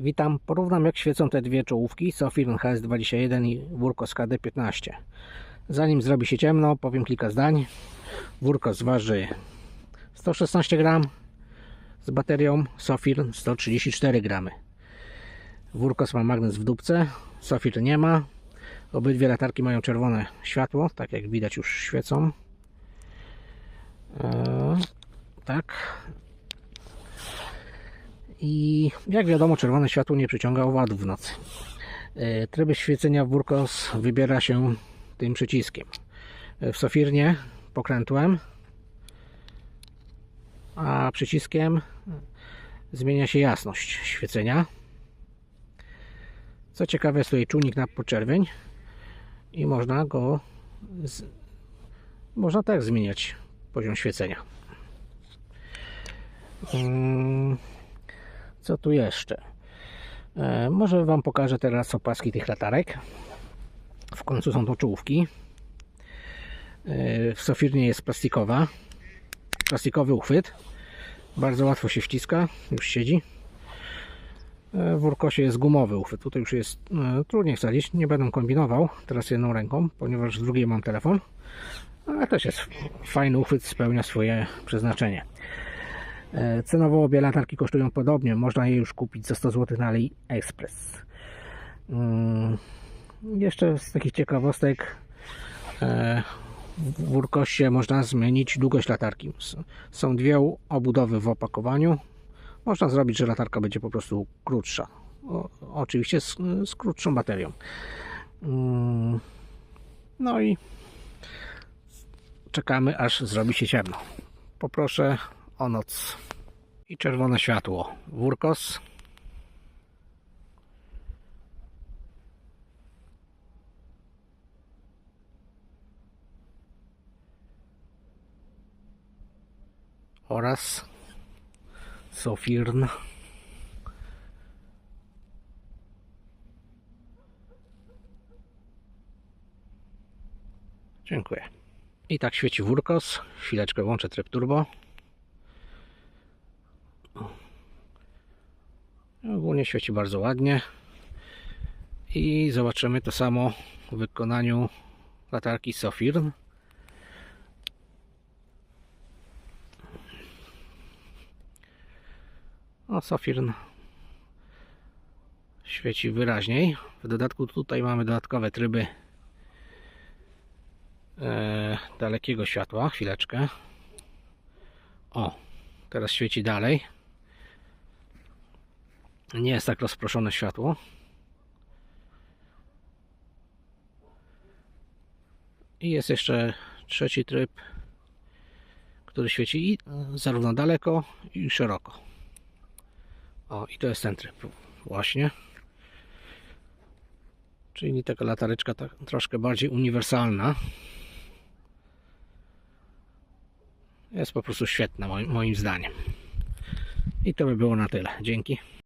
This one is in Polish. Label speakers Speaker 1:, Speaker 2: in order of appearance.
Speaker 1: Witam, porównam jak świecą te dwie czołówki Sofirn HS21 i Wurkos KD15. Zanim zrobi się ciemno, powiem kilka zdań. Wurkos waży 116 gram z baterią, Sofirn 134 gramy. Wurkos ma magnes w dupce, Sofirn nie ma. Obydwie latarki mają czerwone światło, tak jak widać już świecą. Eee, tak, i jak wiadomo, czerwone światło nie przyciąga owadów w nocy. E, Tryby świecenia w Burkos wybiera się tym przyciskiem. E, W Sofirnie pokrętłem, a przyciskiem zmienia się jasność świecenia. Co ciekawe, jest tutaj czujnik na podczerwień i można go z... można tak zmieniać poziom świecenia. Mm. Co tu jeszcze? E, może Wam pokażę teraz opaski tych latarek. W końcu są to czołówki. E, w Sofirnie jest plastikowa. Plastikowy uchwyt. Bardzo łatwo się wciska. Już siedzi. E, w Urkosie jest gumowy uchwyt. Tutaj już jest e, trudniej wsadzić. Nie będę kombinował teraz jedną ręką, ponieważ z drugiej mam telefon. Ale też jest fajny uchwyt, spełnia swoje przeznaczenie. E, Cenowo obie latarki kosztują podobnie. Można je już kupić za 100 zł na AliExpress. Mm, Jeszcze z takich ciekawostek e, w Urkosie można zmienić długość latarki. Są dwie obudowy w opakowaniu. Można zrobić, że latarka będzie po prostu krótsza. Oczywiście z, z krótszą baterią. Mm, No i czekamy aż zrobi się ciemno. Poproszę o noc. I czerwone światło. Wurkos. Oraz Sofirn. Dziękuję. I tak świeci Wurkos. Chwileczkę włączę tryb turbo. Ogólnie świeci bardzo ładnie. I zobaczymy to samo w wykonaniu latarki Sofirn. O, Sofirn świeci wyraźniej. W dodatku tutaj mamy dodatkowe tryby e, dalekiego światła. Chwileczkę. O, teraz świeci dalej. Nie jest tak rozproszone światło. I jest jeszcze trzeci tryb, który świeci i zarówno daleko i szeroko. O, i to jest ten tryb właśnie. Czyli taka latareczka tak, troszkę bardziej uniwersalna. Jest po prostu świetna moim, moim zdaniem. I to by było na tyle. Dzięki.